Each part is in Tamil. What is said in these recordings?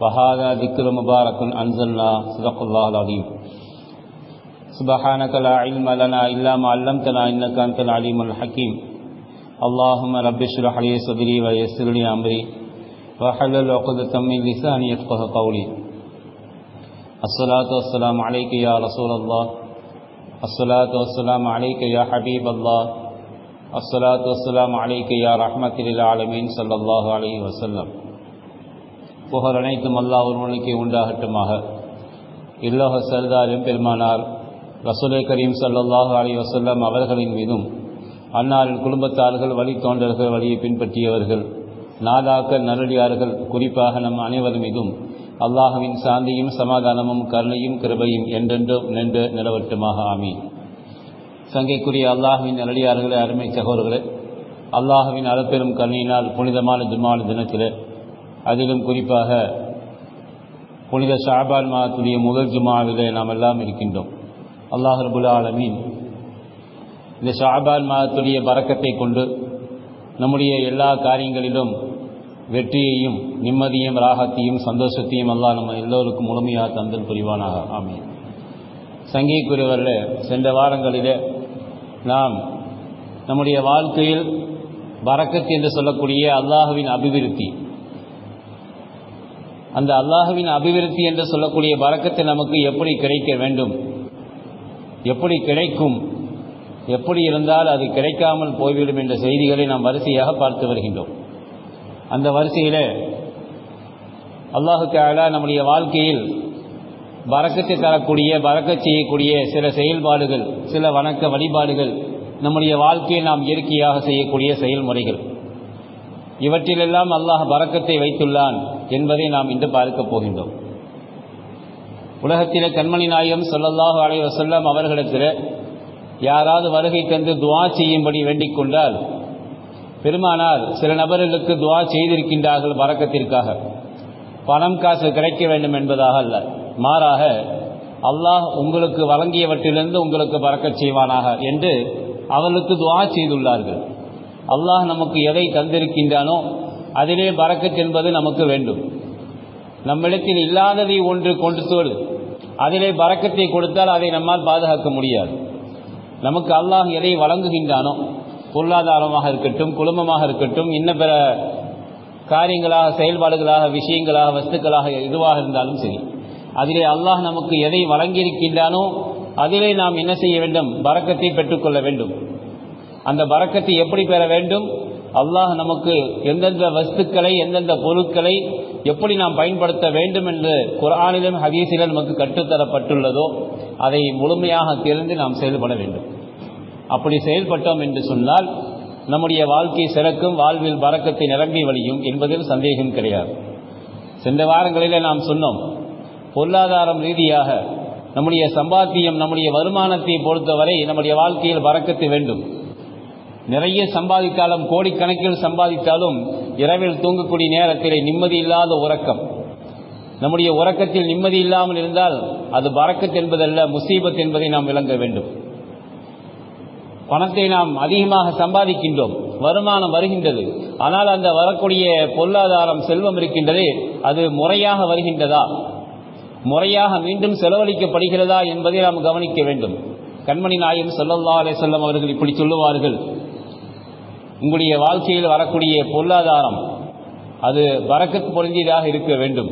وهذا ذكر مبارك أنزلنا. صدق الله العظيم. سبحانك لا علم لنا إلا ما علمتنا إنك أنت العليم الحكيم. اللهم رب اشرح لي صدري ويسر لي أمري. وحلل عقدة من لساني يفقه قولي. الصلاة والسلام عليك يا رسول الله. الصلاة والسلام عليك يا حبيب الله. الصلاة والسلام عليك يا رحمة للعالمين صلى الله عليه وسلم. புகழ் அனைத்தும் அல்லா ஒருவனுக்கே உண்டாகட்டுமாக. இல்லோக சர்தாரும் பெருமானார் ரசூலை கரீம் சல்லாஹு அலி வசல்லம் அவர்களின் மீதும் அன்னாரின் குடும்பத்தார்கள் வழி தோன்றர்கள் வழியை பின்பற்றியவர்கள் நாதாக்கள் நல்லடியார்கள் குறிப்பாக நம் அனைவர் மீதும் அல்லாஹுவின் சாந்தியும் சமாதானமும் கருணையும் கிருபையும் என்றென்றும் நின்று நிலவட்டுமாக. ஆமீன். சங்கைக்குரிய அல்லாஹுவின் நல்லடியார்களே அருமை சகோதரர்களே அல்லாஹுவின் அறப்பெரும் கருணையினால் புனிதமான ஜுமான தினத்திலே அதிலும் குறிப்பாக புனித ஷாபான் மாதத்துடைய முதல் ஜுமாவிலே நாம் எல்லாம் இருக்கின்றோம். அல்லாஹ் ரபுல் ஆலமீன் இந்த ஷாபான் மாதத்துடைய பறக்கத்தை கொண்டு நம்முடைய எல்லா காரியங்களிலும் வெற்றியையும் நிம்மதியும் ராகத்தையும் சந்தோஷத்தையும் எல்லாம் நம்ம எல்லோருக்கும் முழுமையாக தந்தல் புரிவானாக. ஆமே சங்கீக்குரியவர்களே சென்ற வாரங்களிலே நாம் நம்முடைய வாழ்க்கையில் வரக்கத்து என்று சொல்லக்கூடிய அல்லாஹுவின் அபிவிருத்தி அந்த அல்லாஹுவின் அபிவிருத்தி என்று சொல்லக்கூடிய பறக்கத்தை நமக்கு எப்படி கிடைக்க வேண்டும்? எப்படி கிடைக்கும்? எப்படி இருந்தால் அது கிடைக்காமல் போய்விடும் என்ற செய்திகளை நாம் வரிசையாக பார்த்து வருகின்றோம். அந்த வரிசையில் அல்லாஹு தாலா நம்முடைய வாழ்க்கையில் வரக்கத்தை தரக்கூடிய வரக்க செய்யக்கூடிய சில செயல்பாடுகள் சில வணக்க வழிபாடுகள் நம்முடைய வாழ்க்கையை நாம் இயற்கையாக செய்யக்கூடிய செயல்முறைகள். இவற்றிலெல்லாம் அல்லாஹ் பறக்கத்தை வைத்துள்ளான் என்பதை நாம் இன்று பார்க்கப் போகின்றோம். உலகத்திலே கண்மணி நாயம் சொல்லல்லாஹு அலை வசல்லம் அவர்களிடத்தில் யாராவது வருகை தந்து துவா செய்யும்படி வேண்டிக் கொண்டால் பெருமானார் சில நபர்களுக்கு துவா செய்திருக்கின்றார்கள் பறக்கத்திற்காக. பணம் காசு கிடைக்க வேண்டும் என்பதாக அல்ல. மாறாக அல்லாஹ் உங்களுக்கு வழங்கியவற்றிலிருந்து உங்களுக்கு பறக்கச் செய்வானாக என்று அவர்களுக்கு துவா செய்துள்ளார்கள். அல்லாஹ் நமக்கு எதை தந்திருக்கின்றானோ அதிலே பறக்கத் என்பது நமக்கு வேண்டும். நம்மிடத்தில் இல்லாததை ஒன்று கொண்டு தோடு அதிலே பறக்கத்தை கொடுத்தால் அதை நம்மால் பாதுகாக்க முடியாது. நமக்கு அல்லாஹ் எதை வழங்குகின்றானோ பொருளாதாரமாக இருக்கட்டும் குடும்பமாக இருக்கட்டும் இன்ன பிற காரியங்களாக செயல்பாடுகளாக விஷயங்களாக வஸ்துக்களாக எதுவாக இருந்தாலும் சரி அதிலே அல்லாஹ் நமக்கு எதை வழங்கியிருக்கின்றானோ அதிலே நாம் என்ன செய்ய வேண்டும்? பறக்கத்தை பெற்றுக்கொள்ள வேண்டும். அந்த பறக்கத்தை எப்படி பெற வேண்டும்? அல்லாஹ் நமக்கு எந்தெந்த வஸ்துக்களை எந்தெந்த பொருட்களை எப்படி நாம் பயன்படுத்த வேண்டும் என்று குரானிலும் ஹதீசிலும் நமக்கு கற்றுத்தரப்பட்டுள்ளதோ அதை முழுமையாக தெரிந்து நாம் செயல்பட வேண்டும். அப்படி செயல்பட்டோம் என்று சொன்னால் நம்முடைய வாழ்க்கை சிறக்கும் வாழ்வில் பறக்கத்தை நிரம்பி வழியும் என்பதில் சந்தேகம் கிடையாது. சென்ற வாரங்களிலே நாம் சொன்னோம் பொருளாதாரம் ரீதியாக நம்முடைய சம்பாத்தியம் நம்முடைய வருமானத்தை பொறுத்தவரை நம்முடைய வாழ்க்கையில் பறக்கத்து வேண்டும். நிறைய சம்பாதித்தாலும் கோடிக்கணக்கில் சம்பாதித்தாலும் இரவில் தூங்கக்கூடிய நேரத்தில் நிம்மதி இல்லாத உறக்கம். நம்முடைய உறக்கத்தில் நிம்மதி இல்லாமல் இருந்தால் அது பறக்கத் என்பதல்ல முசீபத் என்பதை நாம் விளங்க வேண்டும். பணத்தை நாம் அதிகமாக சம்பாதிக்கின்றோம் வருமானம் வருகின்றது. ஆனால் அந்த வரக்கூடிய பொருளாதாரம் செல்வம் இருக்கின்றதே அது முறையாக வருகின்றதா? முறையாக மீண்டும் செலவழிக்கப்படுகிறதா என்பதை நாம் கவனிக்க வேண்டும். கண்மணி நாயம் சொல்லல்லா அலே செல்லம் அவர்கள் இப்படி சொல்லுவார்கள். உங்களுடைய வாழ்க்கையில் வரக்கூடிய பொருளாதாரம் அது வரக்கத்து பொருந்தியதாக இருக்க வேண்டும்.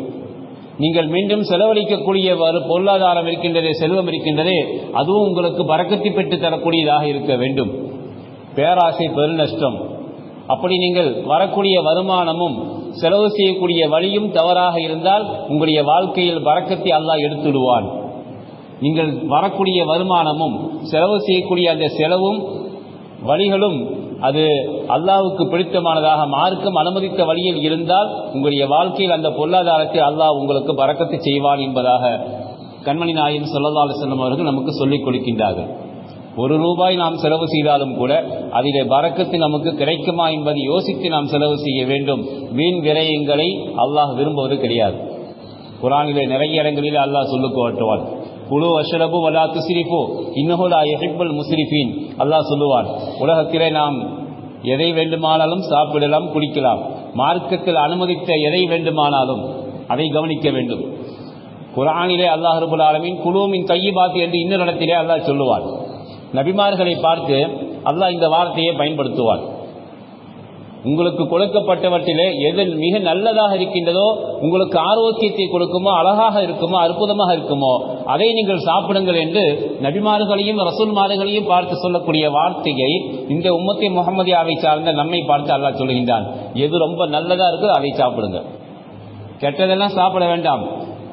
நீங்கள் மீண்டும் செலவழிக்கக்கூடிய பொருளாதாரம் இருக்கின்றதே செல்வம் இருக்கின்றதே அதுவும் உங்களுக்கு பறக்கத்தை பெற்று தரக்கூடியதாக இருக்க வேண்டும். பேராசை பெருநஷ்டம் அப்படி நீங்கள் வரக்கூடிய வருமானமும் செலவு செய்யக்கூடிய வழியும் தவறாக இருந்தால் உங்களுடைய வாழ்க்கையில் பறக்கத்தை அல்லாஹ் எடுத்துடுவான். நீங்கள் வரக்கூடிய வருமானமும் செலவு செய்யக்கூடிய அந்த செலவும் வழிகளும் அது அல்லாவுக்கு பிடித்தமானதாக மார்க்கம் அனுமதித்த வழியில் இருந்தால் உங்களுடைய வாழ்க்கையில் அந்த பொருளாதாரத்தை அல்லாஹ் உங்களுக்கு பறக்கத்து செய்வான் என்பதாக கண்மணி நாயின் சொல்லல்லா செல்லும் அவர்கள் நமக்கு சொல்லிக் கொடுக்கின்றார்கள். ஒரு ரூபாய் நாம் செலவு செய்தாலும் கூட அதிலே பறக்கத்து நமக்கு கிடைக்குமா என்பதை யோசித்து நாம் செலவு செய்ய வேண்டும். வீண் விரயங்களை அல்லாஹ் விரும்புவது கிடையாது. குரானிலே நிறைய இடங்களில் அல்லாஹ் சொல்லுக்கு ஓட்டுவான் குழு அஷரபு வலா துசிரிஃபு இன்னஹுலா எஹிபுல் முஸ்ரிஃபீன் அல்லாஹ் சொல்லுவார். உலகத்திலே நாம் எதை வேண்டுமானாலும் சாப்பிடலாம் குடிக்கலாம். மார்க்கத்தில் அனுமதித்த எதை வேண்டுமானாலும் அதை கவனிக்க வேண்டும். குரானிலே அல்லாஹ் ரபுல் ஆலமின் குழுவின் தையிபாத்து என்று இன்னொரு இடத்திலே அல்லாஹ் சொல்லுவார். நபிமார்களை பார்த்து அல்லாஹ் இந்த வார்த்தையை பயன்படுத்துவார். உங்களுக்கு கொடுக்கப்பட்டவற்றிலே எது மிக நல்லதாக இருக்கின்றதோ உங்களுக்கு ஆரோக்கியத்தை கொடுக்குமோ அழகாக இருக்குமோ அற்புதமாக இருக்குமோ அதை நீங்கள் சாப்பிடுங்கள் என்று நபிமார்களையும் ரசூல்மார்களையும் பார்த்து சொல்லக்கூடிய வார்த்தையை இந்த உம்மத்தி முகமதியாவை சார்ந்த நம்மை பார்த்து அல்லாஹ் சொல்கின்றான் எது ரொம்ப நல்லதாக இருக்குதோ அதை சாப்பிடுங்க கெட்டதெல்லாம் சாப்பிட வேண்டாம்.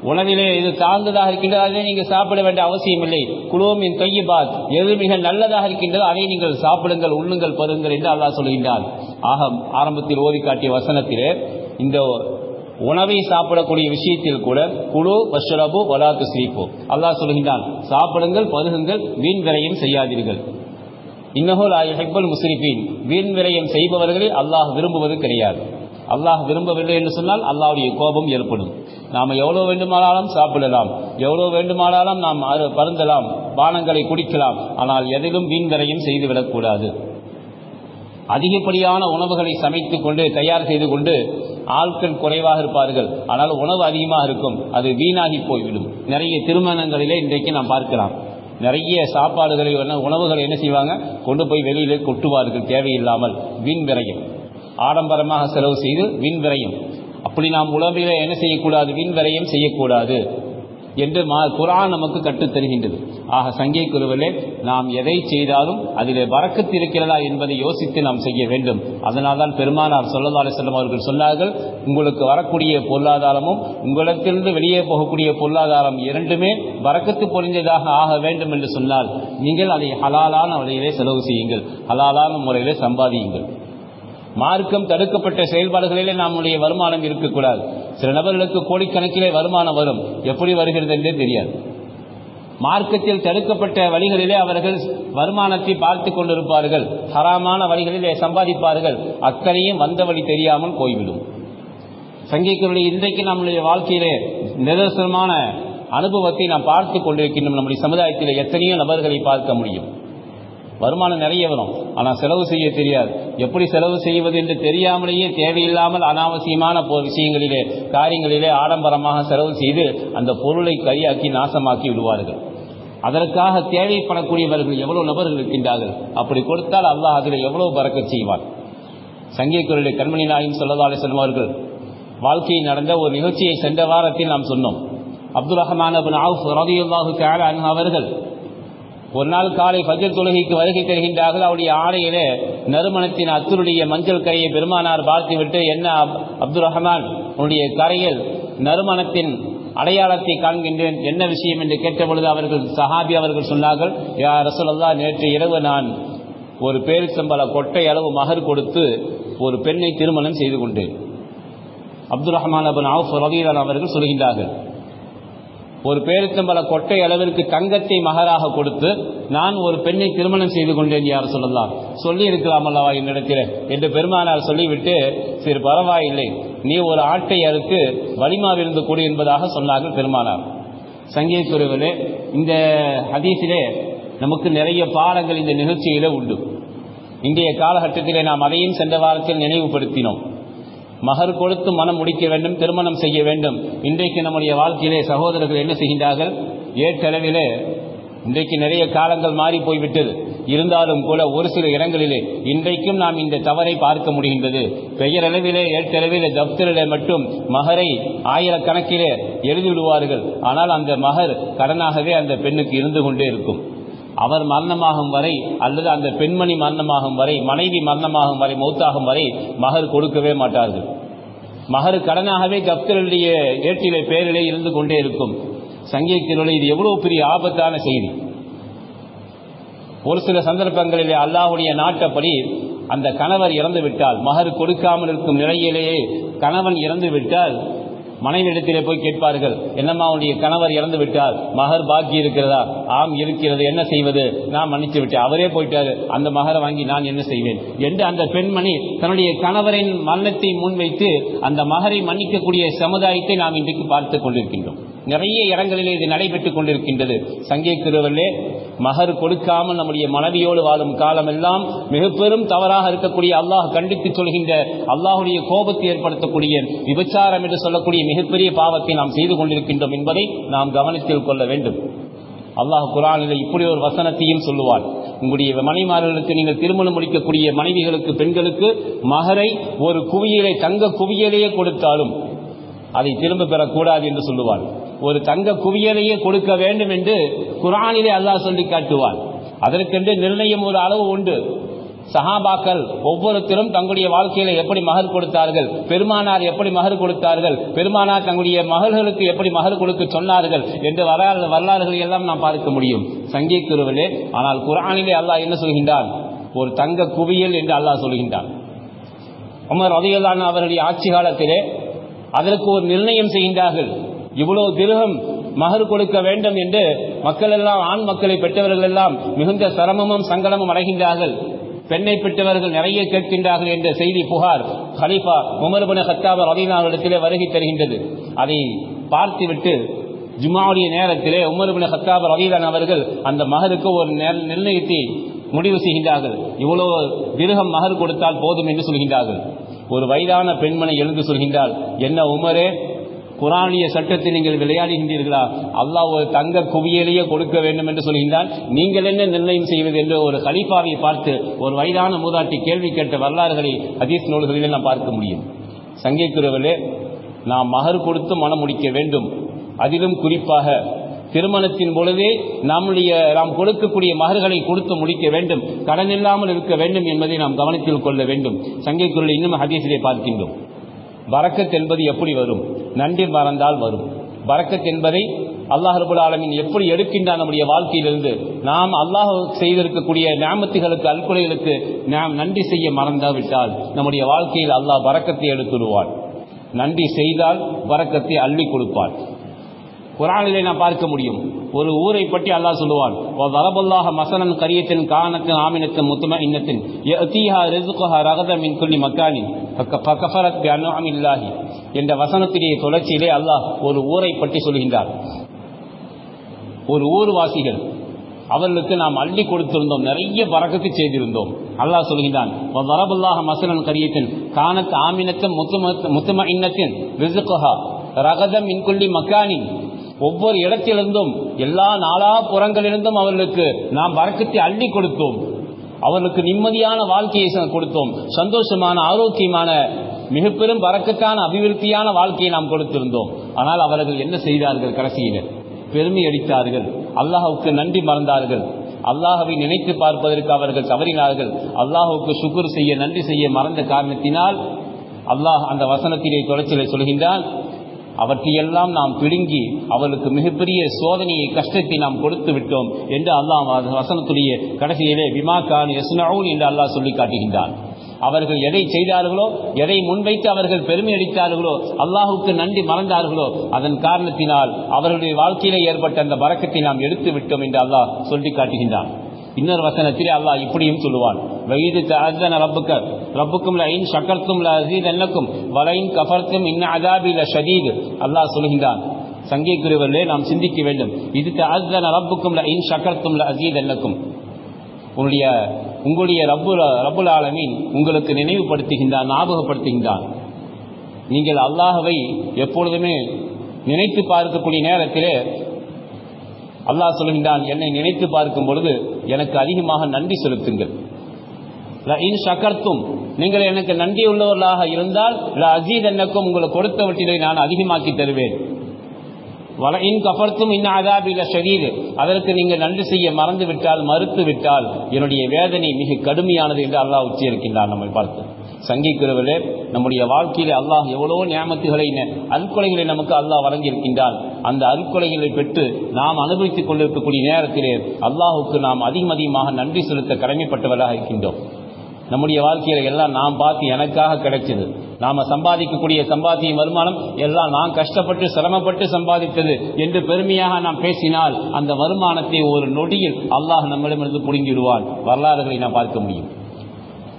உணவிலே இது தாழ்ந்ததாக இருக்கின்றது அதை நீங்கள் சாப்பிட வேண்டிய அவசியம் இல்லை. குளோமின் கையிபாத் எது மிக நல்லதாக இருக்கின்றதோ அதை நீங்கள் சாப்பிடுங்கள் உண்ணுங்கள் பருங்கள் என்று அல்லாஹ் சொல்கின்றார் ஆக ஆரம்பத்தில் ஓதி காட்டிய வசனத்திலே இந்த உணவை சாப்பிடக்கூடிய விஷயத்தில் கூட குழு வஷ்ரபு வலாத்து சிரிப்பு அல்லாஹ் சொல்கின்றான் சாப்பிடுங்கள் பருகுங்கள் வீண் விரையும் செய்யாதீர்கள். இன்னஹோல் ஹெக்பல் முஸ்ரிஃபீன். வீண் விரயம் செய்பவர்களை அல்லாஹ் விரும்புவது கிடையாது. அல்லாஹ் விரும்பவில்லை என்று சொன்னால் அல்லாவுடைய கோபம் ஏற்படும். நாம் எவ்வளோ வேண்டுமானாலும் சாப்பிடலாம். எவ்வளோ வேண்டுமானாலும் நாம் அரு- பருந்தலாம். பானங்களை குடிக்கலாம். ஆனால் எதிலும் வீண்வரையும் செய்துவிடக்கூடாது அதிகப்படியான உணவுகளை சமைத்து கொண்டு தயார் செய்து கொண்டு ஆட்கள் குறைவாக இருப்பார்கள். ஆனால் உணவு அதிகமாக இருக்கும். அது வீணாகி போய்விடும். நிறைய திருமணங்களிலே இன்றைக்கு நாம் பார்க்கலாம். நிறைய சாப்பாடுகளை உணவுகளை என்ன செய்வாங்க? கொண்டு போய் வெளியிலே கொட்டுவார்கள் தேவையில்லாமல். வீண் விரையும் ஆடம்பரமாக செலவு செய்து விண்வரையும் அப்படி நாம் உணவிலே என்ன செய்யக்கூடாது? விண்வரையும் செய்யக்கூடாது என்று மா குரான் நமக்கு கற்றுத் தருகின்றது. ஆக சங்கை குருவலே நாம் எதை செய்தாலும் அதிலே வரக்கத்து இருக்கிறதா என்பதை யோசித்து நாம் செய்ய வேண்டும். அதனால்தான் பெருமானார் சொல்லதாலே செல்லம் அவர்கள் சொன்னார்கள் உங்களுக்கு வரக்கூடிய பொருளாதாரமும் உங்களிடத்திலிருந்து வெளியே போகக்கூடிய பொருளாதாரம் இரண்டுமே வரக்கத்து பொறிந்ததாக ஆக வேண்டும் என்று சொன்னால் நீங்கள் அதை ஹலாலான வழியிலே செலவு செய்யுங்கள். ஹலாலான முறையிலே சம்பாதியுங்கள். மார்க்கம் தடுக்கப்பட்ட செயல்பாடுகளிலே நம்முடைய வருமானம் இருக்கக்கூடாது. சில நபர்களுக்கு கோடிக்கணக்கிலே வருமானம் வரும். எப்படி வருகிறது என்றே தெரியாது. மார்க்கத்தில் தடுக்கப்பட்ட வழிகளிலே அவர்கள் வருமானத்தை பார்த்து கொண்டிருப்பார்கள். ஹராமான வழிகளிலே சம்பாதிப்பார்கள். அத்தனையும் வந்த வழி தெரியாமல் போய்விடும். சங்கிகளுடைய இன்றைக்கு நம்முடைய வாழ்க்கையிலே நிதர்சனமான அனுபவத்தை நாம் பார்த்து கொண்டிருக்கின்றோம். நம்முடைய சமுதாயத்தில் எத்தனையோ நபர்களை பார்க்க முடியும். வருமானம் நிறைய வரும். ஆனால் செலவு செய்ய தெரியாது. எப்படி செலவு செய்வது என்று தெரியாமலேயே தேவையில்லாமல் அனாவசியமான விஷயங்களிலே காரியங்களிலே ஆடம்பரமாக செலவு செய்து அந்த பொருளை கரியாக்கி நாசமாக்கி விடுவார்கள். அதற்காக தேவைப்படக்கூடியவர்கள் எவ்வளவு நபர்கள் இருக்கின்றார்கள்? அப்படி கொடுத்தால் அல்லாஹ் அதில் எவ்வளவு பறக்க செய்வான். சங்கீக்குரலுடைய கண்மணி நாயின் சொல்லதாலே செல்வார்கள் வாழ்க்கையில் நடந்த ஒரு நிகழ்ச்சியை சென்ற வாரத்தில் நாம் சொன்னோம். அப்துல் ரஹ்மான் அபின் அவுஃப் ரதியுல்லாஹு அவர்கள் ஒரு நாள் காலை ஃபஜர் தொழுகைக்கு வருகை தருகின்றார்கள். அவருடைய ஆடையிலே நறுமணத்தின் அத்துருடைய மஞ்சள் கரையை பெருமானார் பார்த்துவிட்டு என்ன அப்- அப்துல் ரஹமான் உன்னுடைய கரையில் நறுமணத்தின் அடையாளத்தை காண்கின்றேன். என்ன விஷயம்? என்று கேட்டபொழுது அவர்கள் சஹாபி அவர்கள் சொன்னார்கள் யா ரசூலல்லாஹ் நேற்று இரவு நான் ஒரு பேரிச்சம்பள கொட்டை அளவு மகர் கொடுத்து ஒரு பெண்ணை திருமணம் செய்து கொண்டேன். அப்துல் ரஹ்மான் அபன் அவுஃப் ரலீலான் அவர்கள் சொல்கின்றார்கள் ஒரு பேருத்தம்பல கொட்டை அளவிற்கு தங்கத்தை மகராக கொடுத்து நான் ஒரு பெண்ணை திருமணம் செய்து கொண்டேன் யார் சொல்லலாம் சொல்லி இருக்கலாம் அல்லவா என்னிடத்தில் என்று பெருமானார் சொல்லிவிட்டு சரி பரவாயில்லை. நீ ஒரு ஆட்டை அறுத்து வலிமாவிருந்து கூடு என்பதாக சொன்னார்கள் பெருமானார். சங்கீத இந்த ஹதீஸிலே நமக்கு நிறைய பாடங்கள் இந்த நிகழ்ச்சியிலே உண்டு. இன்றைய காலகட்டத்திலே நாம் அதையும் சென்ற வாரத்தில் நினைவுபடுத்தினோம். மகர் கொடுத்து மனம் முடிக்க வேண்டும் திருமணம் செய்ய வேண்டும். இன்றைக்கு நம்முடைய வாழ்க்கையிலே சகோதரர்கள் என்ன செய்கின்றார்கள்? ஏற்றளவிலே இன்றைக்கு நிறைய காலங்கள் மாறி போய்விட்டது. இருந்தாலும் கூட ஒரு சில இடங்களிலே இன்றைக்கும் நாம் இந்த தவறை பார்க்க முடிகின்றது. பெயரளவிலே ஏற்றளவிலே தப்தரிலே மட்டும் மகரை ஆயிரக்கணக்கிலே எழுதிவிடுவார்கள். ஆனால் அந்த மகர் கடனாகவே அந்த பெண்ணுக்கு இருந்து கொண்டே இருக்கும். அவர் மரணமாகும் வரை அல்லது அந்த பெண்மணி மரணமாகும் வரை மனைவி மரணமாகும் வரை மௌத்தாகும் வரை மகர் கொடுக்கவே மாட்டார்கள். மகர் கடனாகவே கப்தருடைய ஏட்டிலே பேரிலே இருந்து கொண்டே இருக்கும். சங்கீதத்தினுடைய இது எவ்வளவு பெரிய ஆபத்தான செய்தி. ஒரு சில சந்தர்ப்பங்களிலே அல்லாஹுடைய நாட்டப்படி அந்த கணவர் இறந்து விட்டால் மகர் கொடுக்காமல் இருக்கும் நிலையிலேயே கணவன் இறந்து விட்டால் மனைவியிடத்திலே போய் கேட்பார்கள் என்னம்மா உன்னுடைய கணவர் இறந்து விட்டார் மகர் பாக்கி இருக்கிறதா? ஆம் இருக்கிறது என்ன செய்வது? நான் மன்னித்து விட்டேன். அவரே போயிட்டாரு அந்த மகரை வாங்கி நான் என்ன செய்வேன்? என்று அந்த பெண்மணி தன்னுடைய கணவரின் மரணத்தை முன்வைத்து அந்த மகரை மன்னிக்கக்கூடிய சமுதாயத்தை நாம் இன்றைக்கு பார்த்துக் கொண்டிருக்கின்றோம். நிறைய இடங்களிலே இது நடைபெற்றுக் கொண்டிருக்கின்றது. சங்கே திருவள்ளே மகர் கொடுக்காமல் நம்முடைய மனைவியோடு வாழும் காலமெல்லாம் மிக பெரும் தவறாக இருக்கக்கூடிய அல்லாஹ் கண்டித்து சொல்கின்ற அல்லாஹுடைய கோபத்தை ஏற்படுத்தக்கூடிய விபச்சாரம் என்று சொல்லக்கூடிய மிகப்பெரிய பாவத்தை நாம் செய்து கொண்டிருக்கின்றோம் என்பதை நாம் கவனத்தில் கொள்ள வேண்டும். அல்லாஹ் குரானில் இப்படி ஒரு வசனத்தையும் சொல்லுவார் உங்களுடைய மனைமார்களுக்கு நீங்கள் திருமணம் முடிக்கக்கூடிய மனைவிகளுக்கு பெண்களுக்கு மகரை ஒரு குவியலை தங்க குவியலையே கொடுத்தாலும் அதை திரும்ப பெறக்கூடாது என்று சொல்லுவார் ஒரு தங்க குவியலையே கொடுக்க வேண்டும் என்று குரானிலே அல்லாஹ் சொல்லி காட்டுவான் அதற்கென்று நிர்ணயம் ஒரு அளவு உண்டு. சஹாபாக்கள் ஒவ்வொருத்தரும் தங்களுடைய வாழ்க்கையில எப்படி மகர் கொடுத்தார்கள் பெருமானார் எப்படி மகர் கொடுத்தார்கள் பெருமானார் தங்களுடைய மகள்களுக்கு எப்படி மகர் கொடுக்க சொன்னார்கள் என்று வரலாறு வரலாறுகளை எல்லாம் நாம் பார்க்க முடியும். சங்கீத் குருவிலே ஆனால் குரானிலே அல்லாஹ் என்ன சொல்கின்றான்? ஒரு தங்க குவியல் என்று அல்லாஹ் சொல்கின்றான். உமர் ரதியல்லான் அவருடைய ஆட்சி காலத்திலே அதற்கு ஒரு நிர்ணயம் செய்கின்றார்கள். இவ்வளவு திருகம் மகர் கொடுக்க வேண்டும் என்று மக்கள் எல்லாம் ஆண் மக்களை பெற்றவர்கள் எல்லாம் மிகுந்த சிரமமும் சங்கடமும் அடைகின்றார்கள். பெண்ணை பெற்றவர்கள் நிறைய கேட்கின்றார்கள் என்ற செய்தி புகார் ஹலீஃபா உமர்பன ஹத்தாபர் ரவீனாவிடத்திலே வருகை தருகின்றது. அதை பார்த்துவிட்டு ஜுமாவுடைய நேரத்திலே உமர்பின் ஹத்தாபர் ரவீலான் அவர்கள் அந்த மகருக்கு ஒரு நெ- நிர்ணயத்தை முடிவு செய்கின்றார்கள். இவ்வளவு திருகம் மகர் கொடுத்தால் போதும் என்று சொல்கின்றார்கள். ஒரு வயதான பெண்மனை எழுந்து சொல்கின்றாள் என்ன உமரே குரானிய சட்டத்தை நீங்கள் விளையாடுகின்றீர்களா? அல்லாஹ் ஒரு தங்க குவியலையே கொடுக்க வேண்டும் என்று சொல்கின்றான். நீங்கள் என்ன நிர்ணயம் செய்வது என்று ஒரு கலீஃபாவை பார்த்து ஒரு வயதான மூதாட்டி கேள்வி கேட்ட வரலாறுகளை ஹதீஸ் நூல்களிலே நாம் பார்க்க முடியும். சங்கைக்குறவர்களே நாம் மகர் கொடுத்து மனம் முடிக்க வேண்டும். அதிலும் குறிப்பாக திருமணத்தின் பொழுதே நம்முடைய நாம் கொடுக்கக்கூடிய மகர்களை கொடுத்து முடிக்க வேண்டும். கடன் இல்லாமல் இருக்க வேண்டும் என்பதை நாம் கவனத்தில் கொள்ள வேண்டும். சங்கைக்குள்ள இன்னும் ஹதீஸிலே பார்க்கின்றோம். பரக்கத் என்பது எப்படி வரும்? நன்றி மறந்தால் வரும். பரக்கத் என்பதை அல்லாஹ் ரபுல் ஆலமீன் எப்படி எடுக்கின்றான் நம்முடைய வாழ்க்கையிலிருந்து? நாம் அல்லாஹ் செய்திருக்கக்கூடிய ஞாமத்துகளுக்கு அல்குலைகளுக்கு நாம் நன்றி செய்ய மறந்தாவிட்டால் நம்முடைய வாழ்க்கையில் அல்லாஹ் பரக்கத்தை எடுத்துடுவான். நன்றி செய்தால் பரக்கத்தை அள்ளி கொடுப்பான். குரானிலே நான் பார்க்க முடியும். ஒரு ஊரை பற்றி அல்லாஹ் சொல்லுவான் வரபல்லாஹ மசனன் கரியத்தின் காணத்தின் ஆமினத்தின் முத்தும இன்னத்தின் யதீஹா ரிஸ்குஹா ரகத மின் மக்கானின் என்ற வசனத்திலேயே தொடர்ச்சியிலே அல்லாஹ் ஒரு ஊரை பற்றி சொல்கின்றார். ஒரு ஊர்வாசிகள் அவர்களுக்கு நாம் அள்ளி கொடுத்திருந்தோம் நிறைய பறக்கத்து செய்திருந்தோம். அல்லாஹ் சொல்கின்றான் வரபல்லாஹ மசனன் கரியத்தின் காணத் ஆமினத்தின் முத்தும முத்தும இன்னத்தின் ரிசுகஹா ரகதம் மின்குள்ளி மக்கானின் ஒவ்வொரு இடத்திலிருந்தும் எல்லா நாலா புறங்களிலிருந்தும் அவர்களுக்கு நாம் வரக்கத்தை அள்ளி கொடுத்தோம். அவர்களுக்கு நிம்மதியான வாழ்க்கையை கொடுத்தோம். சந்தோஷமான ஆரோக்கியமான மிக பெரும் பறக்கத்தான அபிவிருத்தியான வாழ்க்கையை நாம் கொடுத்திருந்தோம். ஆனால் அவர்கள் என்ன செய்தார்கள் கடைசியில்? பெருமை அடித்தார்கள் அல்லாஹ்வுக்கு நன்றி மறந்தார்கள். அல்லாஹவை நினைத்து பார்ப்பதற்கு அவர்கள் தவறினார்கள். அல்லாஹுக்கு சுக்குர் செய்ய நன்றி செய்ய மறந்த காரணத்தினால் அல்லாஹ் அந்த வசனத்திலே தொடர்ச்சியை சொல்கின்றான் அவற்றையெல்லாம் நாம் பிடுங்கி அவளுக்கு மிகப்பெரிய சோதனையை கஷ்டத்தை நாம் கொடுத்து விட்டோம் என்று அல்லாஹ் வசனத்துடைய கடைசியிலே விமா கான் யஸ்னவுன் என்று அல்லாஹ் சொல்லி காட்டுகின்றான். அவர்கள் எதை செய்தார்களோ எதை முன்வைத்து அவர்கள் பெருமை அடித்தார்களோ அல்லாஹுக்கு நன்றி மறந்தார்களோ அதன் காரணத்தினால் அவர்களுடைய வாழ்க்கையிலே ஏற்பட்ட அந்த பறக்கத்தை நாம் எடுத்து விட்டோம் என்று அல்லாஹ் சொல்லி காட்டுகின்றான். இன்னொரு வசனத்திலே அல்லாஹ் இப்படியும் சொல்லுவான். வயது தஅதன ரப்புக்க ரப்புக்கும் லஇன் ஷக்கர்த்தும் லஅஸீதன்னக்கும் வலைன் கஃபர்த்தும் இன்ன அதாபி லஷதீத் அல்லாஹ் சொல்கின்றான் சங்கீக்குரியவர்களே நாம் சிந்திக்க வேண்டும். இது தஅதன ரப்புக்கும் லஇன் ஷக்கர்த்தும் லஅஸீதன்னக்கும் உங்களுடைய உங்களுடைய ரப்பு ரப்புல் ஆலமீன் உங்களுக்கு நினைவுபடுத்துகின்றான் ஞாபகப்படுத்துகின்றான். நீங்கள் அல்லாஹவை எப்பொழுதுமே நினைத்து பார்க்கக்கூடிய நேரத்திலே அல்லாஹ் சொல்கின்றான் என்னை நினைத்து பார்க்கும் பொழுது எனக்கு அதிகமாக நன்றி செலுத்துங்கள். ஷக்கர்த்தும் நீங்கள் எனக்கு நன்றி உள்ளவர்களாக இருந்தால் அசீத் என்னக்கும் உங்களுக்கு கொடுத்தவற்றிலே நான் அதிகமாக்கி தருவேன். வல இன் கஃபர்த்தும் இன்ன அதாபில ஷதீது அதற்கு நீங்கள் நன்றி செய்ய மறந்து விட்டால் மறுத்து விட்டால் என்னுடைய வேதனை மிக கடுமையானது என்று அல்லாஹ் உச்சரிக்கின்றான் நம்மை பார்த்து. சங்கிக்கிறவர்களே நம்முடைய வாழ்க்கையிலே அல்லாஹ் எவ்வளவோ நியமத்துகளை அற்கொலைகளை நமக்கு அல்லாஹ் வழங்கியிருக்கின்றான். அந்த அற்கொலைகளை பெற்று நாம் அனுபவித்துக் கொண்டிருக்கக்கூடிய நேரத்திலே அல்லாஹுக்கு நாம் அதிகம் அதிகமாக நன்றி செலுத்த கடமைப்பட்டவராக இருக்கின்றோம். நம்முடைய வாழ்க்கையில எல்லாம் நாம் பார்த்து எனக்காக கிடைச்சது. நாம சம்பாதிக்கக்கூடிய சம்பாத்திய வருமானம் எல்லாம் நான் கஷ்டப்பட்டு சிரமப்பட்டு சம்பாதித்தது என்று பெருமையாக நாம் பேசினால் அந்த வருமானத்தை ஒரு நொடியில் அல்லாஹ் நம்மிடமிருந்து புடுங்கிடுவான். வரலாறுகளை நாம் பார்க்க முடியும்.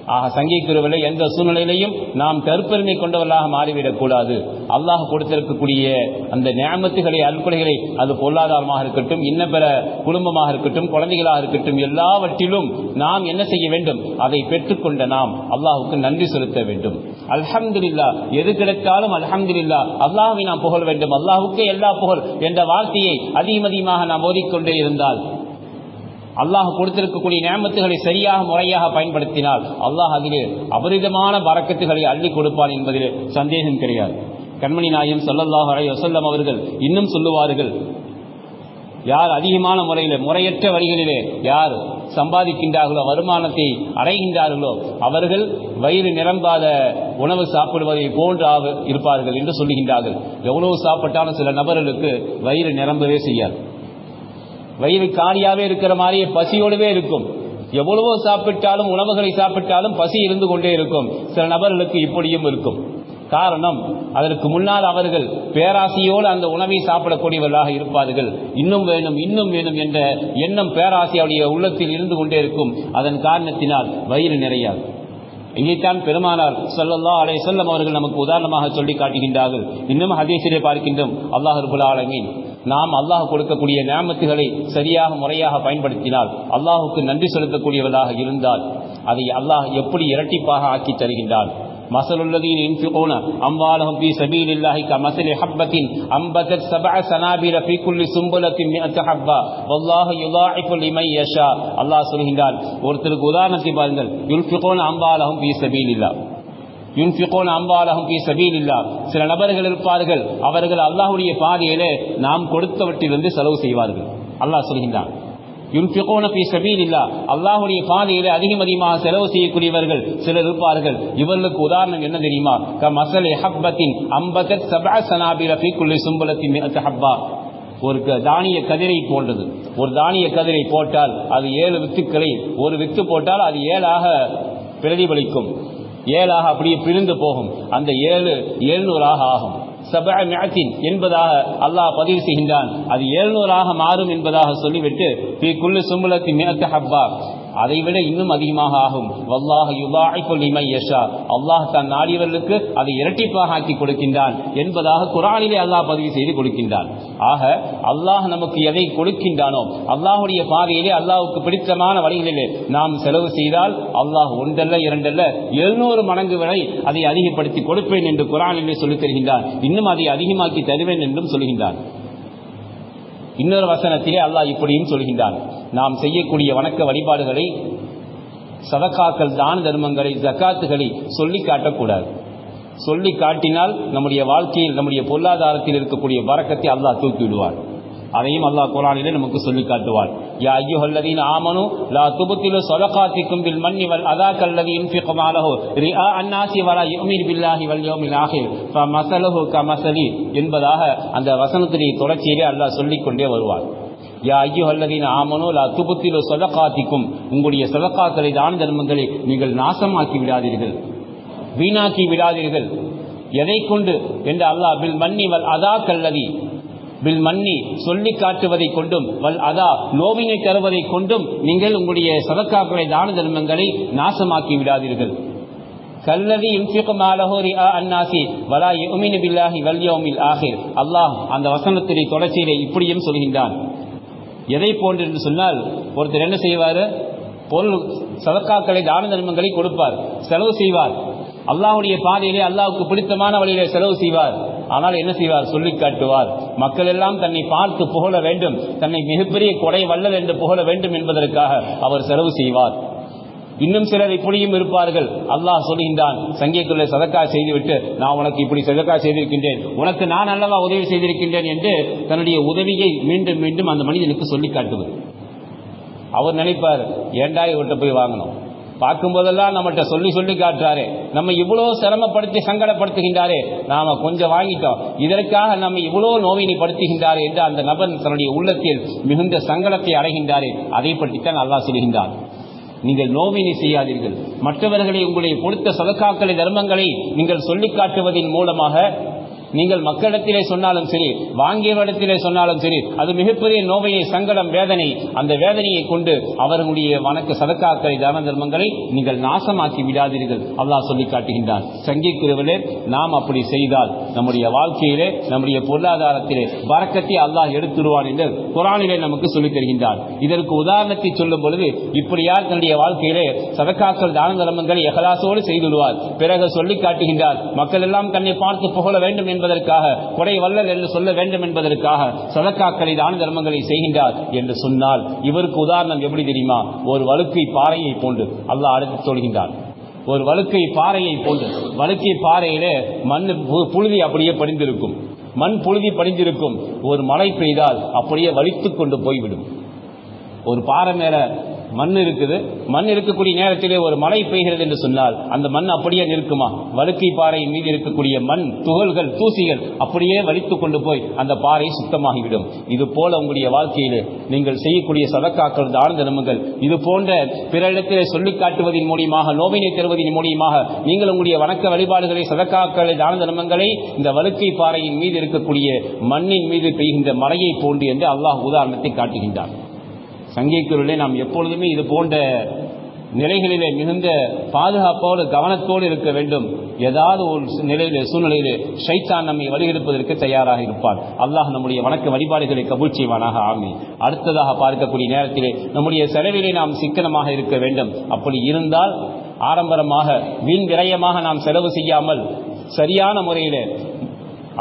ஆக சங்கிக்குருவில் எந்த சூழ்நிலையிலையும் நாம் கருப்பெருமை கொண்டவர்களாக மாறிவிடக் கூடாது அல்லாஹ் கொடுத்திருக்கக்கூடிய அந்த நியமத்துகளை அல்குலைகளை அது பொருளாதாரமாக இருக்கட்டும் இன்ன பிற குடும்பமாக இருக்கட்டும் குழந்தைகளாக இருக்கட்டும் எல்லாவற்றிலும் நாம் என்ன செய்ய வேண்டும்? அதை பெற்றுக்கொண்ட நாம் அல்லாஹுக்கு நன்றி செலுத்த வேண்டும். அல்ஹம்துலில்லா எது கிடைத்தாலும் அல்ஹம்துலில்லா அல்லாஹுவை நாம் புகழ வேண்டும். அல்லாஹுக்கே எல்லா புகழ் என்ற வார்த்தையை அதிகம் அதிகமாக நாம் ஓதிக்கொண்டே இருந்தால் அல்லாஹ் கொடுத்திருக்கக்கூடிய நேமத்துகளை சரியாக முறையாக பயன்படுத்தினால் அல்லாஹ் அதிலே அபரிதமான வரக்கத்துகளை அள்ளி கொடுப்பான் என்பதிலே சந்தேகம் கிடையாது. கண்மணி நாயம் சொல்லல்லாஹ் அலை வசல்லம் அவர்கள் இன்னும் சொல்லுவார்கள் யார் அதிகமான முறையில் முறையற்ற வழிகளிலே யார் சம்பாதிக்கின்றார்களோ வருமானத்தை அடைகின்றார்களோ அவர்கள் வயிறு நிரம்பாத உணவு சாப்பிடுவதை போன்று ஆக- இருப்பார்கள் என்று சொல்லுகின்றார்கள். எவ்வளவு சாப்பிட்டாலும் சில நபர்களுக்கு வயிறு நிரம்பவே செய்யாது. வயிறு காலியாவே இருக்கிற மாதிரியே பசியோடவே இருக்கும். எவ்வளவோ சாப்பிட்டாலும் உணவுகளை சாப்பிட்டாலும் பசி இருந்து கொண்டே இருக்கும். சில நபர்களுக்கு இப்படியும் இருக்கும். காரணம் அதற்கு முன்னால் அவர்கள் பேராசையோடு அந்த உணவை சாப்பிடக்கூடியவர்களாக இருப்பார்கள். இன்னும் வேணும் இன்னும் வேணும் என்ற எண்ணம் பேராசை உள்ளத்தில் இருந்து கொண்டே இருக்கும். அதன் காரணத்தினால் வயிறு நிறையாது. இங்கேத்தான் பெருமானார் சல்லல்லா அலை செல்லம் அவர்கள் நமக்கு உதாரணமாக சொல்லி காட்டுகின்றார்கள். இன்னும் ஹதீசிலே பார்க்கின்றோம் அல்லாஹ் ரபுல் ஆலமீன். நாம் அல்லாஹ் கொடுக்கக்கூடிய நியமத்துகளை சரியாக முறையாக பயன்படுத்தினால் அல்லாஹுக்கு நன்றி செலுத்தக்கூடியவர்களாக இருந்தால் அதை அல்லாஹ் எப்படி இரட்டிப்பாக ஆக்கி தருகின்றான்? مثل الذين ينفقون أموالهم في سبيل الله كمثل حبة أنبتت سبع سنابل في كل سنبلة مئة حبة والله يضاعف لمن يشاء அல்லாஹ் சொல்கின்றான் ஒருத்தருக்கு உதாரணத்தை பாருங்கள் யுல்ஃபிகோன் அம்பாலகம் பி சபீலில்லா யுன்ஃபிகோன் அம்பாலகம் பி சபீலில்லா சில நபர்கள் இருப்பார்கள் அவர்கள் அல்லாஹ்வுடைய பாதையிலே நாம் கொடுத்தவற்றிலிருந்து செலவு செய்வார்கள் அல்லாஹ் சொல்கின்றான் யுன்ஃபிகோன பி சபீலில்லா அல்லாஹ்வுடைய பாதையிலே அதிகம் அதிகமாக செலவு செய்யக்கூடியவர்கள் சிலர் இருப்பார்கள். இவர்களுக்கு உதாரணம் என்ன தெரியுமா? க மசல் ஹப்பத்தின் அம்பதத் சபா சனாபில ஃபீ சும்பலத்தின் ஹப்பா. ஒரு க- தானிய கதிரை போன்றது. ஒரு தானிய கதிரை போட்டால் அது ஏழு வித்துக்களை ஒரு வித்து போட்டால் அது ஏழாக பிரதிபலிக்கும். ஏழாக அப்படியே பிரிந்து போகும். அந்த ஏழு எழுநூறாக ஆகும். சபா மியத்தின் என்பதாக அல்லாஹ் பதிவு செய்கின்றான். அது எழுநூறாக மாறும் என்பதாக சொல்லிவிட்டு பி குல்லு சும்பலத்தின் மியத்து ஹப்பா அதை விட இன்னும் அதிகமாக ஆகும். வல்லாஹ் யுதாய்ஃபு லிமன் யஷா. அல்லாஹ் தன் நாடியவர்களுக்கு அதை இரட்டிப்பாக ஆக்கி கொடுக்கின்றான் என்பதாக குரானிலே அல்லாஹ் பதிவு செய்து கொடுக்கின்றான். ஆக அல்லாஹ் நமக்கு எதை கொடுக்கின்றானோ அல்லாஹ்வுடைய பாதையிலே அல்லாஹுக்கு பிடித்தமான வழிகளிலே நாம் செலவு செய்தால் அல்லாஹ் ஒன்றல்ல இரண்டல்ல எழுநூறு மடங்கு வரை அதை அதிகப்படுத்தி கொடுப்பேன் என்று குரானிலே சொல்லித் தருகின்றான். இன்னும் அதை அதிகமாக்கி தருவேன் என்றும் சொல்கின்றான். இன்னொரு வசனத்திலே அல்லாஹ் இப்படியும் சொல்கின்றான். நாம் செய்யக்கூடிய வணக்க வழிபாடுகளை சதக்காக்கள் தான தர்மங்களை ஜக்காத்துகளை சொல்லி காட்டக்கூடாது. சொல்லி காட்டினால் நம்முடைய வாழ்க்கையில் நம்முடைய பொருளாதாரத்தில் இருக்கக்கூடிய வரக்கத்தை அல்லாஹ் தூக்கி விடுவார் அதையும் அல்லாஹ் குரானிலே நமக்கு சொல்லி காட்டுவார் யா ஐயுஹல்லதீன ஆமனு லா துபத்திலு ஸலகாத்திக்கும் பில் மன்னி வல் அதா கல்லதி யுன்ஃபிகு மாலஹு ரிஆ அன்னாசி வலா யுமீர் பில்லாஹி வல் யோமில் ஆஹிர். ஃப மசலஹு க மசலி என்பதாக அந்த வசனத்துடைய தொடர்ச்சியிலே அல்லாஹ் சொல்லிக் கொண்டே வருவார் யா ஐயுஹல்லதீன ஆமனு லா துபத்திலு ஸலகாத்திக்கும் உங்களுடைய ஸலகாக்களை தான தர்மங்களை நீங்கள் நாசமாக்கி விடாதீர்கள். வீணாக்கி விடாதீர்கள். எதை கொண்டு? என்று அல்லாஹ் பில் மன்னி வல் அதா கல்லதி வில் மன்னி சொல்லி காட்டுவதை கொண்டும் வல் அதா நோவினை தருவதை கொண்டும் நீங்கள் உங்களுடைய சதக்காக்களை தான தர்மங்களை நாசமாக்கி விடாதீர்கள். கல்லதி வல் அல்லாஹ் அந்த வசனத்திலே தொடர்ச்சியிலே இப்படியும் சொல்கின்றான். எதை போன்று என்று சொன்னால் ஒருத்தர் என்ன செய்வார்? பொருள் சதக்காக்களை தான தர்மங்களை கொடுப்பார். செலவு செய்வார். அல்லாவுடைய பாதையிலே அல்லாவுக்கு பிடித்தமான வழியிலே செலவு செய்வார். ஆனால் என்ன செய்வார்? சொல்லி காட்டுவார். மக்கள் எல்லாம் தன்னை பார்த்து புகழ வேண்டும். தன்னை மிகப்பெரிய கொடை வல்லல் என்று புகழ வேண்டும் என்பதற்காக அவர் செலவு செய்வார். இன்னும் சிலர் இப்படியும் இருப்பார்கள். அல்லாஹ் சொல்கின்றான் சங்கிக்குள்ளே சதக்கா செய்துவிட்டு நான் உனக்கு இப்படி சதக்கா செய்திருக்கின்றேன். உனக்கு நான் அல்லவா உதவி செய்திருக்கின்றேன் என்று தன்னுடைய உதவியை மீண்டும் மீண்டும் அந்த மனிதனுக்கு சொல்லி காட்டுவது. அவர் நினைப்பார் ஏண்டா இவர்கிட்ட போய் வாங்கணும்? பார்க்கும்போதெல்லாம் நம்மகிட்ட சொல்லி சொல்லி காட்டுறாரு. நம்ம இவ்வளோ சிரமப்படுத்தி சங்கடப்படுத்துகின்றாரே. நாம கொஞ்சம் வாங்கிட்டோம். இதற்காக நம்ம இவ்வளோ நோவினைப்படுத்துகின்றாரே என்று அந்த நபர் தன்னுடைய உள்ளத்தில் மிகுந்த சங்கடத்தை அடைகின்றாரே. அதை பற்றித்தான் அல்லாஹ் சொல்கின்றார் நீங்கள் நோவினை செய்யாதீர்கள். மற்றவர்களை உங்களுடைய கொடுத்த சதக்காக்களை தர்மங்களை நீங்கள் சொல்லிக் காட்டுவதன் மூலமாக நீங்கள் மக்களிடத்திலே சொன்னாலும் சரி வாங்கியவரிடத்திலே சொன்னாலும் சரி அது மிகப்பெரிய நோவையை சங்கடம் வேதனை அந்த வேதனையை கொண்டு அவர்களுடைய வணக்க சதக்காக்களை தான தர்மங்களை நீங்கள் நாசமாக்கி விடாதீர்கள். அல்லாஹ் சொல்லி காட்டுகின்றான். சங்கிக்குருவிலே நாம் அப்படி செய்தால் நம்முடைய வாழ்க்கையிலே நம்முடைய பொருளாதாரத்திலே வரக்கத்தை அல்லாஹ் எடுத்துருவான் என்று குரானிலே நமக்கு சொல்லித் தருகின்றார் இதற்கு உதாரணத்தை சொல்லும் பொழுது இப்படி யார் தன்னுடைய வாழ்க்கையிலே சதக்காக்கள் தான தர்மங்களை எகலாசோடு செய்துள்ளார் பிறகு சொல்லி காட்டுகின்றார் மக்கள் எல்லாம் தன்னை பார்த்து புகழ வேண்டும் என்று என்பதற்காக கொடை வல்லல் என்று சொல்ல வேண்டும் என்பதற்காக சதக்காக்களை தான தர்மங்களை செய்கின்றார் என்று சொன்னால் இவருக்கு உதாரணம் எப்படி தெரியுமா? ஒரு வழுக்கை பாறையை போன்று அல்லாஹ் அடுத்து சொல்கின்றார் ஒரு வழுக்கை பாறையை போன்று வழுக்கை பாறையிலே மண் பு- புழுதி அப்படியே படிந்திருக்கும். மண் புழுதி படிந்திருக்கும். ஒரு மழை பெய்தால் அப்படியே வலித்து கொண்டு போய்விடும். ஒரு பாறை மேல மண் இருக்குது. மண் இருக்கக்கூடிய நேரத்திலே ஒரு மழை பெய்கிறது என்று சொன்னால் அந்த மண் அப்படியே நிற்குமா? வழுக்கை பாறை மீது இருக்கக்கூடிய மண் துகள்கள் தூசிகள் அப்படியே வலித்துக் கொண்டு போய் அந்த பாறை சுத்தமாகிவிடும். இது போல உங்களுடைய வாழ்க்கையிலே நீங்கள் செய்யக்கூடிய சதக்காக்கள் தான தர்மங்கள் இது போன்ற பிறரிடத்திலே சொல்லிக் காட்டுவதன் மூலியமாக நோவினை தருவதன் மூலியமாக நீங்கள் உங்களுடைய வணக்க வழிபாடுகளை சதக்காக்களை தான தர்மங்களை இந்த வழுக்கை பாறையின் மீது இருக்கக்கூடிய மண்ணின் மீது பெய்கின்ற மழையை போன்று என்று அல்லாஹ் உதாரணத்தை காட்டுகின்றார் சங்கிக்குருளே நாம் எப்பொழுதுமே இது போன்ற நிலைகளிலே மிகுந்த பாதுகாப்போடு கவனத்தோடு இருக்க வேண்டும். ஏதாவது ஒரு நிலையிலே சூழ்நிலையிலே ஷைத்தான் நம்மை வழிகெடுப்பதற்கு தயாராக இருப்பார். அல்லாஹ் நம்முடைய வணக்க வழிபாடுகளை கபூல் செய்வானாக. ஆமி அடுத்ததாக பார்க்கக்கூடிய நேரத்திலே நம்முடைய செலவிலே நாம் சிக்கனமாக இருக்க வேண்டும். அப்படி இருந்தால் ஆடம்பரமாக வீண் விரயமாக நாம் செலவு செய்யாமல் சரியான முறையிலே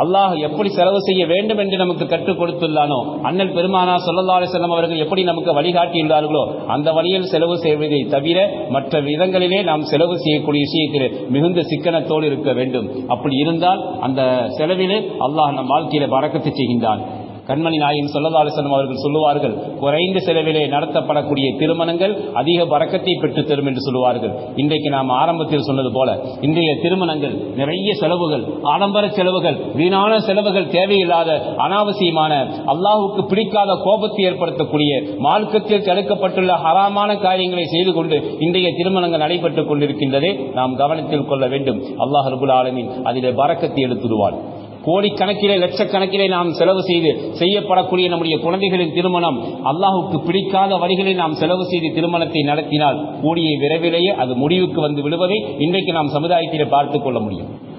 அல்லாஹ் எப்படி செலவு செய்ய வேண்டும் என்று நமக்கு கற்றுக் கொடுத்துள்ளானோ அண்ணல் பெருமானா சொல்லல்லா அலிசல்லம் அவர்கள் எப்படி நமக்கு வழிகாட்டியுள்ளார்களோ அந்த வழியில் செலவு செய்வதை தவிர மற்ற விதங்களிலே நாம் செலவு செய்யக்கூடிய விஷயத்தில் மிகுந்த சிக்கனத்தோடு இருக்க வேண்டும். அப்படி இருந்தால் அந்த செலவிலே அல்லாஹ் நம் வாழ்க்கையில பறக்கத்து செய்கின்றான். கண்மணி நாயின் சொல்லதாலசனம் அவர்கள் சொல்லுவார்கள் குறைந்த செலவிலே நடத்தப்படக்கூடிய திருமணங்கள் அதிக பறக்கத்தை பெற்று தரும் என்று சொல்லுவார்கள். இன்றைக்கு நாம் ஆரம்பத்தில் சொன்னது போல இன்றைய திருமணங்கள் நிறைய செலவுகள் ஆடம்பர செலவுகள் வீணான செலவுகள் தேவையில்லாத அனாவசியமான அல்லாஹுக்கு பிடிக்காத கோபத்தை ஏற்படுத்தக்கூடிய மார்க்கத்தில் தடுக்கப்பட்டுள்ள ஹராமான காரியங்களை செய்து கொண்டு இன்றைய திருமணங்கள் நடைபெற்றுக் கொண்டிருக்கின்றதே நாம் கவனத்தில் கொள்ள வேண்டும். அல்லாஹ் ரபுல் ஆலமின் அதிலே பறக்கத்தை எடுத்துடுவான். கோடிக்கணக்கிலே லட்சக்கணக்கிலே நாம் செலவு செய்து செய்யப்படக்கூடிய நம்முடைய குழந்தைகளின் திருமணம் அல்லாஹுக்கு பிடிக்காத வழிகளை நாம் செலவு செய்து திருமணத்தை நடத்தினால் கூடிய விரைவிலேயே அது முடிவுக்கு வந்து விடுவதை இன்றைக்கு நாம் சமுதாயத்திலே பார்த்துக் கொள்ள முடியும்.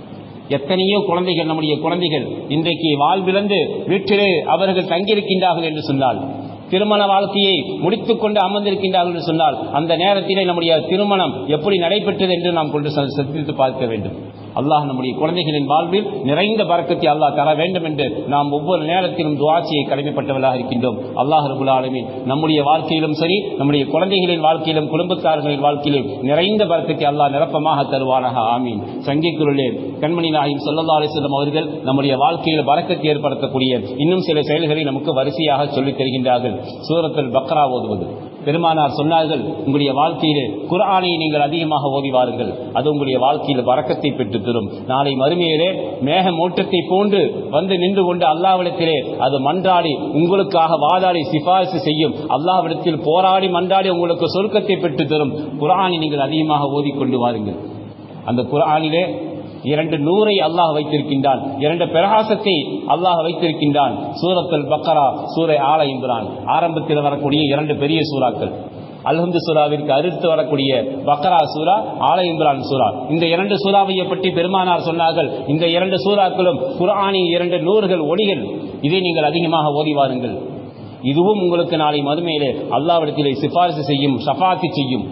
எத்தனையோ குழந்தைகள் நம்முடைய குழந்தைகள் இன்றைக்கு வாழ்விழந்து வீட்டிலே அவர்கள் தங்கியிருக்கின்றார்கள் என்று சொன்னால் திருமண வாழ்க்கையை முடித்துக் கொண்டு அமர்ந்திருக்கின்றார்கள் என்று சொன்னால் அந்த நேரத்திலே நம்முடைய திருமணம் எப்படி நடைபெற்றது என்று நாம் கொண்டு ச- சிந்தித்து பார்க்க வேண்டும். அல்லாஹ் நம்முடைய குழந்தைகளின் வாழ்வில் நிறைந்த பறக்கத்தை அல்லாஹ் தர வேண்டும் என்று நாம் ஒவ்வொரு நேரத்திலும் துவாட்சியை கடமைப்பட்டவர்களாக இருக்கின்றோம். அல்லாஹ் ரபுல் ஆலமீன் நம்முடைய வாழ்க்கையிலும் சரி நம்முடைய குழந்தைகளின் வாழ்க்கையிலும் குடும்பத்தார்களின் வாழ்க்கையிலும் நிறைந்த பறக்கத்தை அல்லாஹ் நிரப்பமாக தருவானாக. ஆமீன். சங்கிக்குருளே கண்மணி நாயும் சொல்லல்லா அலிஸ்லம் அவர்கள் நம்முடைய வாழ்க்கையில் பறக்கத்தை ஏற்படுத்தக்கூடிய இன்னும் சில செயல்களை நமக்கு வரிசையாக சொல்லித் தருகின்றார்கள். சூரத்தில் பக்ரா ஓதுவது. பெருமானார் சொன்னார்கள் உங்களுடைய வாழ்க்கையிலே குரானை நீங்கள் அதிகமாக ஓதி வாருங்கள். அது உங்களுடைய வாழ்க்கையில் வரக்கத்தை பெற்று தரும். நாளை மறுமையிலே மேக மூட்டத்தை போன்று வந்து நின்று கொண்டு அல்லாவிடத்திலே அது மன்றாடி உங்களுக்காக வாதாடி சிபாரிசு செய்யும். அல்லாவிடத்தில் போராடி மன்றாடி உங்களுக்கு சொர்க்கத்தை பெற்று தரும். குரானை நீங்கள் அதிகமாக ஓதிக்கொண்டு வாருங்கள். அந்த குரானிலே இரண்டு நூறை அல்லாஹ் வைத்திருக்கின்றான். இரண்டு பிரகாசத்தை அல்லாஹ் வைத்திருக்கின்றான். சூரத்தல் பக்கரா சூரை ஆல இம்ரான். ஆரம்பத்தில் வரக்கூடிய இரண்டு பெரிய சூறாக்கள். அல்ஹந்து சூராவிற்கு அடுத்து வரக்கூடிய பக்கரா சூரா ஆல இம்ரான் சூரா இந்த இரண்டு சூறாவையை பற்றி பெருமானார் சொன்னார்கள். இந்த இரண்டு சூறாக்களும் குரானின் இரண்டு நூறுகள் ஒளிகள். இதை நீங்கள் அதிகமாக ஓதி வாருங்கள். இதுவும் உங்களுக்கு நாளை மதுமையிலே அல்லாவிடத்திலே சிபாரிசு செய்யும் சஃபாத்தி செய்யும்.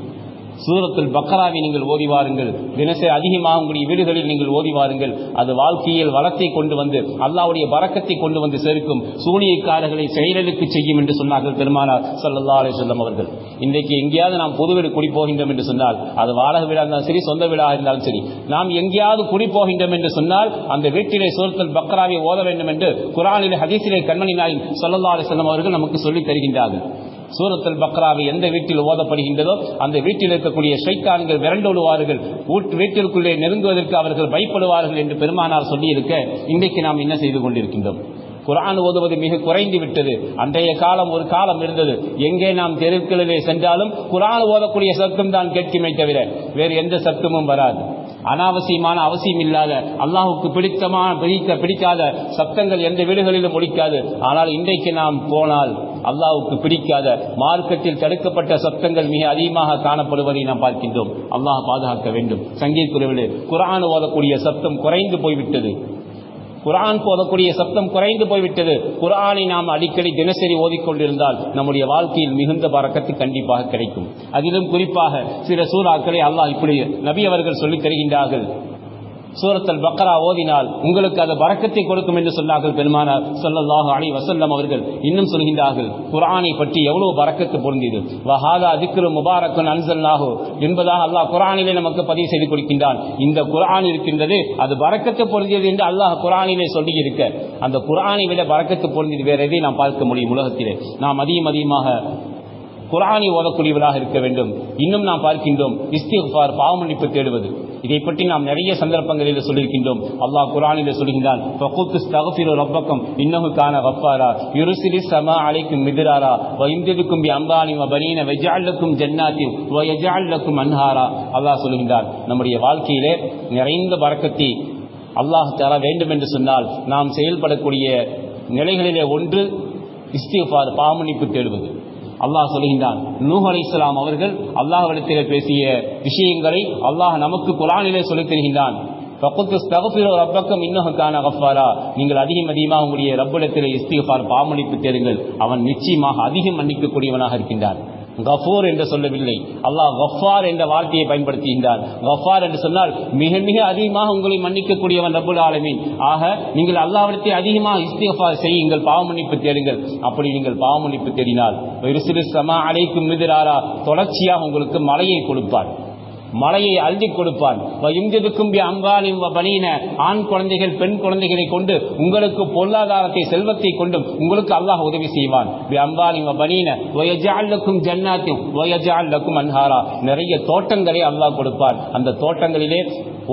சூரத்துல் பக்கராவை நீங்கள் ஓதி வாருங்கள். தினசரி அதிகமாக உங்களுடைய வீடுகளில் நீங்கள் ஓதி வாருங்கள். அது வாழ்க்கையில் வளத்தை கொண்டு வந்து அல்லாவுடைய பறக்கத்தை கொண்டு வந்து சேர்க்கும் சூனியக்காரர்களை செயலுக்கு செய்யும் என்று சொன்னார்கள் பெருமானார் சல்லல்லா அலிசல்லம் அவர்கள். இன்றைக்கு எங்கேயாவது நாம் பொது வீடு குடி போகின்றோம் என்று சொன்னால் அது வாடகை வீடாக இருந்தாலும் சரி சொந்த வீடாக இருந்தாலும் சரி நாம் எங்கேயாவது குடி போகின்றோம் என்று சொன்னால் அந்த வீட்டிலே சூரத்துல் பக்கராவை ஓத வேண்டும் என்று குரானிலே ஹதீசிலே கண்மணி நாயின் சல்லல்லா அலிசல்லம் அவர்கள் நமக்கு சொல்லித் தருகின்றார்கள். சூரத்தல் பக்ராவை எந்த வீட்டில் ஓதப்படுகின்றதோ அந்த வீட்டில் இருக்கக்கூடிய ஷைத்தான்கள் விரண்டோடுவார்கள் வீட்டிற்குள்ளே நெருங்குவதற்கு அவர்கள் பயப்படுவார்கள் என்று பெருமானார் சொல்லியிருக்க இன்றைக்கு நாம் என்ன செய்து கொண்டிருக்கின்றோம்? குரான் ஓதுவது மிக குறைந்து விட்டது. அன்றைய காலம் ஒரு காலம் இருந்தது. எங்கே நாம் தெருக்களிலே சென்றாலும் குரான் ஓதக்கூடிய சத்தம் தான் கேட்குமே தவிர வேறு எந்த சத்தமும் வராது. அனாவசியமான அவசியம் இல்லாத அல்லாஹுக்கு பிடித்தமான பிடிக்க பிடிக்காத சத்தங்கள் எந்த வீடுகளிலும் ஒழிக்காது ஆனால் இன்றைக்கு நாம் போனால் அல்லாஹுக்கு பிடிக்காத மார்க்கத்தில் தடுக்கப்பட்ட சத்தங்கள் மிக அதிகமாக காணப்படுவதை நாம் பார்க்கின்றோம். அல்லாஹ் பாதுகாக்க வேண்டும். சங்கீத் குருவிலே குரான் ஓதக்கூடிய சத்தம் குறைந்து போய்விட்டது. குரான் போதக்கூடிய சப்தம் குறைந்து போய்விட்டது. குரானை நாம் அடிக்கடி தினசரி ஓதிக்கொண்டிருந்தால் நம்முடைய வாழ்க்கையில் மிகுந்த பறக்கத்து கண்டிப்பாக கிடைக்கும். அதிலும் குறிப்பாக சில சூறாக்களை அல்லாஹ் இப்படி நபி அவர்கள் சொல்லித் தருகின்றார்கள். சூரத்தல் பக்ரா ஓதினால் உங்களுக்கு அது வரக்கத்தை கொடுக்கும் என்று சொன்னார்கள் பெருமானார். சொல்லல்லாஹ் அலி வசல்லம் அவர்கள் இன்னும் சொல்கின்றார்கள் குரானை பற்றி எவ்வளவு வரக்கத்து பொருந்தியது? வஹாதா திக்ரு முபாரக்கன் அன்சல்லாஹு என்பதாக அல்லாஹ் குரானிலே நமக்கு பதிவு செய்து கொடுக்கின்றான். இந்த குரான் இருக்கின்றது அது வரக்கத்து பொருந்தியது என்று அல்லாஹ் குரானிலே சொல்லி இருக்க அந்த குரானை விட வரக்கத்து பொருந்தியது வேற எதை நாம் பார்க்க முடியும் உலகத்திலே. நாம் அதிகம் அதிகமாக குரானை ஓதக்கூடியவராக இருக்க வேண்டும். இன்னும் நாம் பார்க்கின்றோம் இஸ்திஃபார் பாவமன்னிப்பு தேடுவது. இதை பற்றி நாம் நிறைய சந்தர்ப்பங்களில் சொல்லியிருக்கின்றோம். அல்லாஹ் குரானில் சொல்கின்றான் ஃபகுத்து ஸ்தகஃபிரு கான கஃபாரா யுருசிலி சமா அலைக்கும் மிதிராரா வ பி அம்பானி வ பனீன வஜஅல்லக்கும் ஜன்னாத்தின் வ அன்ஹாரா. அல்லாஹ் சொல்கின்றார் நம்முடைய வாழ்க்கையிலே நிறைந்த பறக்கத்தை அல்லாஹ் தர வேண்டும் என்று சொன்னால் நாம் செயல்படக்கூடிய நிலைகளிலே ஒன்று இஸ்திஃபார் பாவமன்னிப்பு தேடுவது. அல்லாஹ் சொல்கின்றான். நூஹ் அலி இஸ்லாம் அவர்கள் அல்லாஹ்விடத்திலே பேசிய விஷயங்களை அல்லாஹ் நமக்கு குரானிலே சொல்லித் தருகின்றான். இன்னும் நீங்கள் அதிகம் அதிகமாக உங்களுடைய ரப்பிடத்தில் இஸ்திகார் பாமணிப்பு தேடுங்கள். அவன் நிச்சயமாக அதிகம் மன்னிக்கக்கூடியவனாக இருக்கின்றான். கஃபூர் என்று சொல்லவில்லை. அல்லாஹ் கஃபார் என்ற வார்த்தையை பயன்படுத்துகின்றார். கஃபார் என்று சொன்னால் மிக மிக அதிகமாக உங்களை மன்னிக்கக்கூடியவன் ரபுல் ஆலமீன். ஆக நீங்கள் அல்லாவிடத்தை அதிகமாக இஸ்திஃபார் செய்யுங்கள் பாவ மன்னிப்பு தேடுங்கள். அப்படி நீங்கள் பாவ மன்னிப்பு தேடினால் ஒரு சிறு சமா அழைக்கும் மிதிராரா தொடர்ச்சியாக உங்களுக்கு மலையை கொடுப்பார். மலையை அள்ளி கொடுப்பான். இந்திருக்கும் அம்பாலின் பணியின ஆண் குழந்தைகள் பெண் குழந்தைகளை கொண்டு உங்களுக்கு பொருளாதாரத்தை செல்வத்தை கொண்டும் உங்களுக்கு அல்லாஹ் உதவி செய்வான். அம்பாலின் பணியின வயஜாலுக்கும் ஜன்னாத்தையும் வயஜாலுக்கும் அன்ஹாரா. நிறைய தோட்டங்களை அல்லாஹ் கொடுப்பான். அந்த தோட்டங்களிலே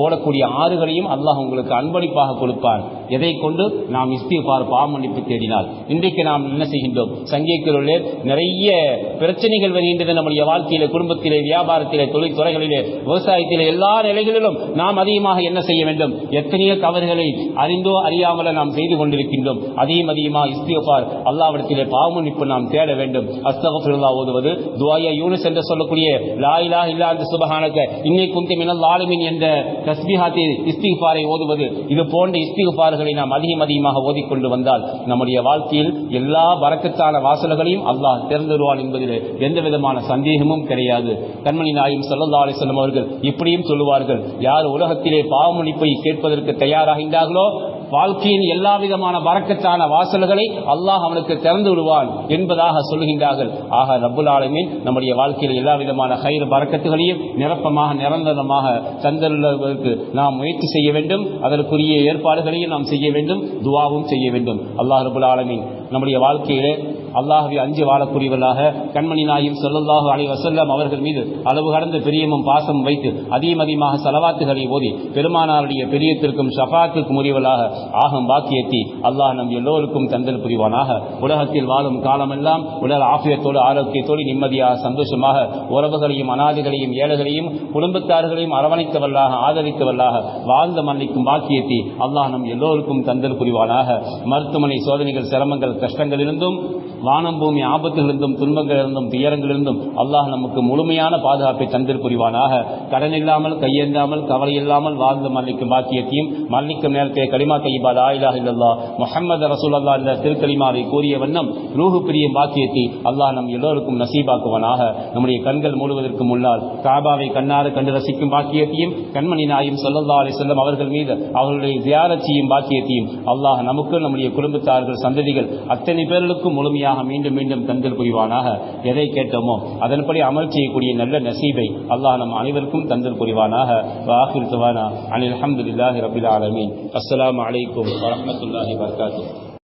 ஓடக்கூடிய ஆறுகளையும் அல்லாஹ் உங்களுக்கு அன்பளிப்பாக கொடுப்பான். எதை கொண்டு? நாம் இஸ்திஃபார் பாமன்னிப்பு தேடினால். இன்றைக்கு நாம் என்ன செய்கின்றோம்? சங்கிக்குள்ளே நிறைய பிரச்சனைகள் வருகின்றது நம்முடைய வாழ்க்கையிலே குடும்பத்திலே வியாபாரத்திலே தொழில்துறைகளிலே விவசாயத்திலே எல்லா நிலைகளிலும் நாம் அதிகமாக என்ன செய்ய வேண்டும்? எத்தனையோ தவறுகளை அறிந்தோ அறியாமல நாம் செய்து கொண்டிருக்கின்றோம். அதிகம் அதிகமாக இஸ்திஃபார் அல்லாவிடத்திலே பாவமன்னிப்பு நாம் தேட வேண்டும். அஸ்தகஃபிருல்லா ஓதுவது துவாயா யூனிஸ் என்று சொல்லக்கூடிய லாயிலா இல்லா அந்த சுபஹானக இன்னை குந்தி மினல் ஆளுமின் என்ற தஸ்பிஹாத்தி இஸ்திஃபாரை ஓதுவது இது போன்ற இஸ்திஃபார்களை நாம் அதிகம் அதிகமாக ஓதிக்கொண்டு வந்தால் நம்முடைய வாழ்க்கையில் எல்லா வரக்கத்தான வாசல்களையும் அல்லாஹ் திறந்துருவான் என்பதில் எந்த விதமான சந்தேகமும் கிடையாது. கண்மணி நாயும் சல்லா அலிசல்லம் அவர்கள் இப்படியும் சொல்லுவார்கள் யார் உலகத்திலே பாவமளிப்பை கேட்பதற்கு தயாராகின்றார்களோ வாழ்க்கையின் எல்லா விதமான வரக்கத்தான வாசல்களை அல்லாஹ் அவனுக்கு திறந்து விடுவான் என்பதாக சொல்லுகின்றார்கள். ஆக ரப்புல் ஆலமீன் நம்முடைய வாழ்க்கையில் எல்லா விதமான கயிறு வரக்கத்துகளையும் நிரப்பமாக நிரந்தரமாக தந்தற்கு நாம் முயற்சி செய்ய வேண்டும். அதற்குரிய ஏற்பாடுகளையும் நாம் செய்ய வேண்டும். துவாவும் செய்ய வேண்டும். அல்லாஹ் ரபுல் ஆலமீன் நம்முடைய வாழ்க்கையிலே அல்லாஹவி அஞ்சு வாழக்கூடியவர்களாக கண்மணி நாயும் சொல்லல்லாஹு அலி வசல்லம் அவர்கள் மீது அளவு கடந்த பிரியமும் பாசம் வைத்து அதிகம் அதிகமாக செலவாத்துகளை ஓதி பெருமானாருடைய பெரியத்திற்கும் ஷஃபாத்திற்கும் உரியவர்களாக ஆகும் பாக்கியத்தை அல்லாஹ் நம் எல்லோருக்கும் தந்தல் புரிவானாக. உலகத்தில் வாழும் காலமெல்லாம் உடல் ஆபியத்தோடு ஆரோக்கியத்தோடு நிம்மதியாக சந்தோஷமாக உறவுகளையும் அனாதைகளையும் ஏழைகளையும் குடும்பத்தார்களையும் அரவணைத்தவர்களாக ஆதரித்தவர்களாக வாழ்ந்த மன்னிக்கும் பாக்கியத்தை அல்லாஹ் நம் எல்லோருக்கும் தந்தல் புரிவானாக. மருத்துவமனை சோதனைகள் சிரமங்கள் கஷ்டங்களிலிருந்தும் வானம் பூமி ஆபத்திலிருந்தும் துன்பங்களிலிருந்தும் துயரங்களிலிருந்தும் அல்லாஹ் நமக்கு முழுமையான பாதுகாப்பை தந்திர் புரிவானாக கடன் இல்லாமல் கையேந்தாமல் கவலை இல்லாமல் வாழ்ந்து மன்னிக்கும் பாக்கியத்தையும் மன்னிக்கும் நேரத்தை களிமா தையபா ஆயிலா இல்லல்லா முஹம்மது ரசூல்லா என்ற திருக்கலிமாவை கூறிய வண்ணம் ரூஹு பிரிய பாக்கியத்தை அல்லாஹ் நம் எல்லோருக்கும் நசீபாக்குவனாக. நம்முடைய கண்கள் மூடுவதற்கு முன்னால் காபாவை கண்ணாறு கண்டு ரசிக்கும் பாக்கியத்தையும் கண்மணி நாயும் சொல்லல்லா அலி செல்லம் அவர்கள் மீது அவர்களுடைய தியாரச் பாக்கியத்தையும் அல்லாஹ் நமக்கு நம்முடைய குடும்பத்தார்கள் சந்ததிகள் அத்தனை பேர்களுக்கும் முழுமையாக மீண்டும் மீண்டும் தந்தல் புரிவானாக? எதை கேட்டோமோ? அதன்படி அமல் செய்யக்கூடிய நல்ல நசீபை அல்லாஹ் நம் அனைவருக்கும் தந்தல் புரிவானாக. வாஹிர் துவானா. அனில் அஹமதுல்லாஹி ரபில் ஆலமீன். அஸ்லாம் வலைக்கம் வரஹ்மத்துல்லாஹி வர்காத்து